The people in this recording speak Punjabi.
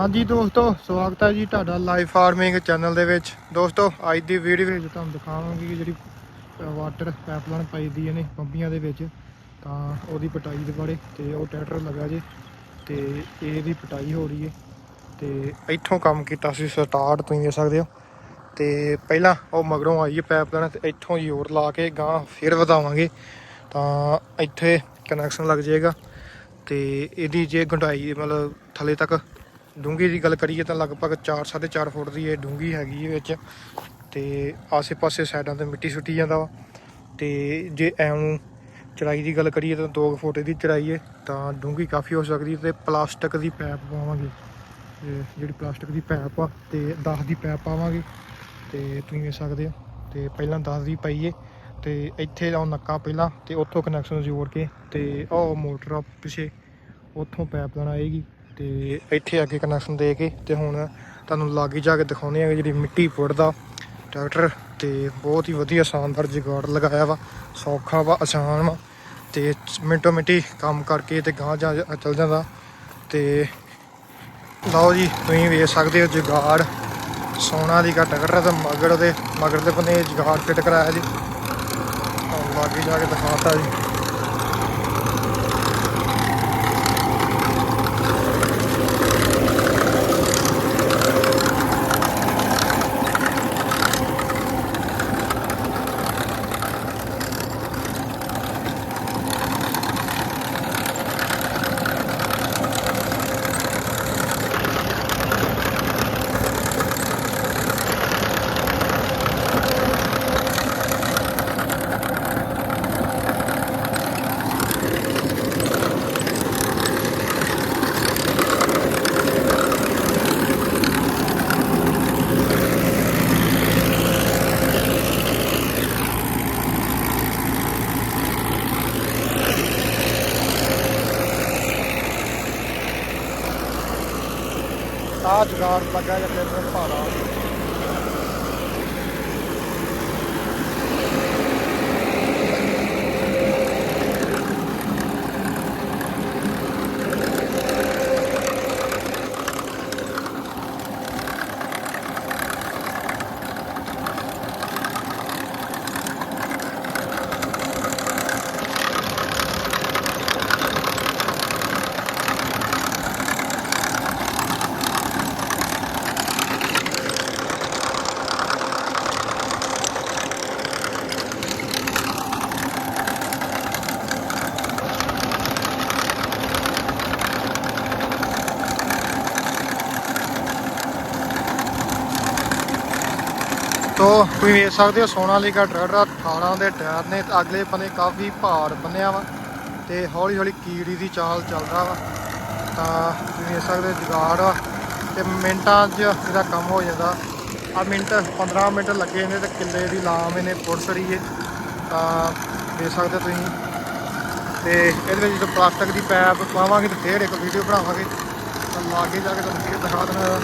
ਹਾਂਜੀ ਦੋਸਤੋ, ਸਵਾਗਤ ਹੈ ਜੀ ਤੁਹਾਡਾ ਲਾਈਵ ਫਾਰਮਿੰਗ ਚੈਨਲ ਦੇ ਵਿੱਚ। ਦੋਸਤੋ, ਅੱਜ ਦੀ ਵੀਡੀਓ ਵਿੱਚ ਤੁਹਾਨੂੰ ਦਿਖਾਵਾਂਗੇ ਕਿ ਜਿਹੜੀ ਵਾਟਰ ਪਾਈਪਲਾਈਨ ਪਾਈ ਦੀ ਇਹਨੇ ਪੰਪੀਆਂ ਦੇ ਵਿੱਚ। ਤਾਂ ਉਹਦੀ ਪਟਾਈ ਦੇ ਬਾਰੇ ਤੇ ਉਹ ਟਰੈਕਟਰ ਲੱਗਾ ਜੇ ਤੇ ਇਹਦੀ ਪਟਾਈ ਹੋ ਰਹੀ ਹੈ। ਤੇ ਇੱਥੋਂ ਕੰਮ ਕੀਤਾ ਸੀ ਸਟਾਰਟ, ਤੁਸੀਂ ਦੇਖ ਸਕਦੇ ਹੋ। ਤੇ ਪਹਿਲਾਂ ਉਹ ਮਗਰੋਂ ਆਈ ਹੈ ਪਾਈਪਲਾਈਨ ਤੇ ਇੱਥੋਂ ਜ਼ੋਰ ਲਾ ਕੇ ਗਾਂ ਫਿਰ ਵਧਾਵਾਂਗੇ। ਤਾਂ ਇੱਥੇ ਕਨੈਕਸ਼ਨ ਲੱਗ ਜਾਏਗਾ। ਤੇ ਇਹਦੀ ਜੇ ਗੰਡਾਈ, ਮਤਲਬ ਥੱਲੇ ਤੱਕ ਡੂੰਘੀ ਦੀ ਗੱਲ ਕਰੀਏ ਤਾਂ ਲਗਭਗ 4 4.5 ਫੁੱਟ ਦੀ ਇਹ ਡੂੰਘੀ ਹੈਗੀ ਹੈ ਵਿੱਚ ਤੇ ਆਸੇ-ਪਾਸੇ ਸਾਈਡਾਂ ਤੇ ਮਿੱਟੀ ਸੁੱਟੀ ਜਾਂਦਾ ਵਾ। ਤੇ ਜੇ ਐਂ ਚੜਾਈ ਦੀ ਗੱਲ ਕਰੀਏ ਤਾਂ 2 ਫੁੱਟ ਦੀ ਚੜਾਈ ਹੈ ਤਾਂ ਡੂੰਘੀ ਕਾਫੀ ਹੋ ਸਕਦੀ ਹੈ ਤੇ ਪਲਾਸਟਿਕ ਦੀ ਪੈਪ ਪਾਵਾਂਗੇ। ਜਿਹੜੀ ਪਲਾਸਟਿਕ ਦੀ ਪੈਪ ਆ ਤੇ 10 ਦੀ ਪੈਪ ਪਾਵਾਂਗੇ। ਤੇ ਤੁਸੀਂ ਵੇਖ ਸਕਦੇ ਹੋ, ਤੇ ਪਹਿਲਾਂ 10 ਦੀ ਪਾਈਏ ਤੇ ਇੱਥੇ ਦਾ ਨੱਕਾ ਪਹਿਲਾਂ ਤੇ ਉੱਥੋਂ ਕਨੈਕਸ਼ਨ ਜੋੜ ਕੇ ਤੇ ਉਹ ਮੋਟਰ ਆ ਪਿੱਛੇ, ਉੱਥੋਂ ਪੈਪ ਲਾਣਾ ਆਏਗੀ। ਤੇ ਇੱਥੇ ਅੱਗੇ ਕਨੈਕਸ਼ਨ ਦੇ ਕੇ ਤੇ ਹੁਣ ਤੁਹਾਨੂੰ ਲਾਗੇ ਜਾ ਕੇ ਦਿਖਾਉਂਦੇ ਆ ਕਿ ਜਿਹੜੀ ਮਿੱਟੀ ਪੁੱਟਦਾ ਟਰੈਕਟਰ ਤੇ ਬਹੁਤ ਹੀ ਵਧੀਆ ਸ਼ਾਨਦਾਰ ਜੁਗਾੜ ਲਗਾਇਆ ਵਾ, ਸੌਖਾ ਵਾ, ਆਸਾਨ ਵਾ ਤੇ ਮਿੰਟੋ ਮਿੰਟੀ ਕੰਮ ਕਰਕੇ ਤੇ ਗਾਂ ਜਾ ਚੱਲ ਜਾਂਦਾ ਤੇ ਲਓ ਜੀ, ਤੁਸੀਂ ਵੇਖ ਸਕਦੇ ਹੋ ਜੁਗਾੜ, ਸੋਨਾ ਦੀ ਟਰੈਕਟਰ ਤੇ ਮਗਰ ਦੇ ਮਗਰ ਦੇ ਬੰਨੇ ਜੁਗਾੜ ਫਿੱਟ ਕਰਾਇਆ ਜੀ। ਲਾਗੇ ਜਾ ਕੇ ਦਿਖਾਤਾ ਜੀ। ਆ ਜੁਗਾੜ ਲੱਗਾ ਜਾਂ ਫਿਰ ਭਾਰਾ। ਤੋ ਤੁਸੀਂ ਵੇਖ ਸਕਦੇ ਹੋ ਸੋਨਾ ਲਈ ਸੋਨਾਲੀਕਾ ਟਰੈਕਟਰ 18 ਦੇ ਟਾਇਰ ਨੇ ਅਗਲੇ ਬੰਨੇ ਕਾਫੀ ਭਾਰ ਬੰਨਿਆ ਵਾ ਤੇ ਹੌਲੀ ਹੌਲੀ ਕੀੜੀ ਦੀ ਚਾਲ ਚੱਲਦਾ ਵਾ। ਤਾਂ ਤੁਸੀਂ ਵੇਖ ਸਕਦੇ ਹੋ ਜੁਗਾੜ ਵਾ ਤੇ ਮਿੰਟਾਂ 'ਚ ਇਹਦਾ ਕੰਮ ਹੋ ਜਾਂਦਾ। ਆ ਮਿੰਟ 15 ਮਿੰਟ ਲੱਗੇ ਨੇ ਤੇ ਕਿੱਲੇ ਦੀ ਲਾਮ ਇਹਨੇ ਪੁਰਸਰੀ ਏ। ਤਾਂ ਵੇਖ ਸਕਦੇ ਹੋ ਤੁਸੀਂ। ਤੇ ਇਹਦੇ ਵਿੱਚ ਜਦੋਂ ਪਲਾਸਟਿਕ ਦੀ ਪੈਪ ਪਾਵਾਂਗੇ ਤੇ ਫੇਰ ਇੱਕ ਵੀਡੀਓ ਬਣਾਵਾਂਗੇ। ਤਾਂ ਲਾਗੇ ਜਾ ਕੇ ਤੁਹਾਨੂੰ ਫੇਰ ਦਿਖਾ ਦੇਣਾ